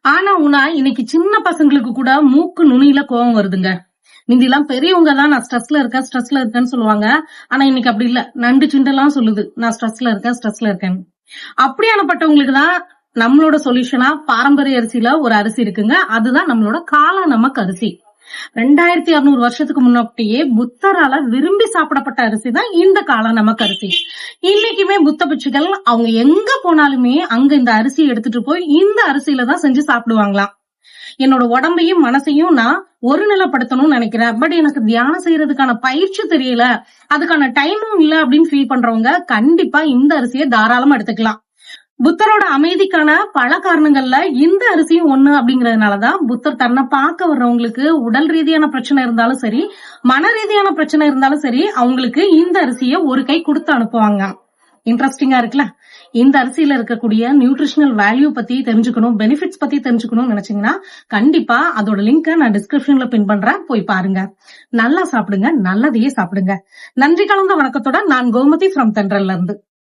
ஆனா உனா இன்னைக்கு சின்ன பசங்களுக்கு கூட மூக்கு நுனியில கோவம் வருதுங்க. முந்தி எல்லாம் பெரியவங்க தான் நான் ஸ்ட்ரெஸ்ல இருக்கேன் ஸ்ட்ரெஸ்ல இருக்கேன்னு சொல்லுவாங்க. ஆனா இன்னைக்கு அப்படி இல்ல. நண்டு சிண்டெல்லாம் சொல்லுது. நான் ஸ்ட்ரெஸ்ல இருக்கேன் ஸ்ட்ரெஸ்ல இருக்கேன் அப்படியானப்பட்டவங்களுக்கு தான் நம்மளோட சொல்யூஷனா பாரம்பரிய அரிசியில ஒரு அரிசி இருக்குங்க. அதுதான் நம்மளோட காளா நமக்கு அரிசி. ரெண்டாயிரத்தி அறுநூறு வருஷத்துக்கு முன்னாடியே புத்தரால விரும்பி சாப்பிடப்பட்ட அரிசி தான் இந்த காலம் நமக்கு அரிசி. இன்னைக்குமே புத்த பிட்சுகள் அவங்க எங்க போனாலுமே அங்க இந்த அரிசி எடுத்துட்டு போய் இந்த அரிசியில தான் செஞ்சு சாப்பிடுவாங்களாம். என்னோட உடம்பையும் மனசையும் நான் ஒருநிலைப்படுத்தணும்னு நினைக்கிறேன். பட் எனக்கு தியானம் செய்யறதுக்கான பயிற்சி தெரியல. அதுக்கான டைமும் இல்ல அப்படின்னு ஃபீல் பண்றவங்க கண்டிப்பா இந்த அரிசியை தாராளமா எடுத்துக்கலாம். புத்தரோட அமைதிக்கான பல காரணங்கள்ல இந்த அரிசியும் ஒண்ணு அப்படிங்கறதுனாலதான் புத்தர் தன்னை பார்க்க வர்றவங்களுக்கு உடல் ரீதியான பிரச்சனை இருந்தாலும் சரி மன ரீதியான பிரச்சனை இருந்தாலும் சரி அவங்களுக்கு இந்த அரிசியை ஒரு கை கொடுத்து அனுப்புவாங்க. இன்ட்ரெஸ்டிங்கா இருக்குல்ல? இந்த அரிசியில இருக்கக்கூடிய நியூட்ரிஷனல் வேல்யூ பத்தி தெரிஞ்சுக்கணும் பெனிஃபிட்ஸ் பத்தி தெரிஞ்சுக்கணும்னு நினைச்சீங்கன்னா கண்டிப்பா அதோட லிங்க நான் டிஸ்கிரிப்ஷன்ல பின் பண்றேன். போய் பாருங்க. நல்லா சாப்பிடுங்க நல்லதையே சாப்பிடுங்க. நன்றி கலந்த வணக்கத்தோட நான் கோமதி ஃப்ரம் தென்றல்ல இருந்து.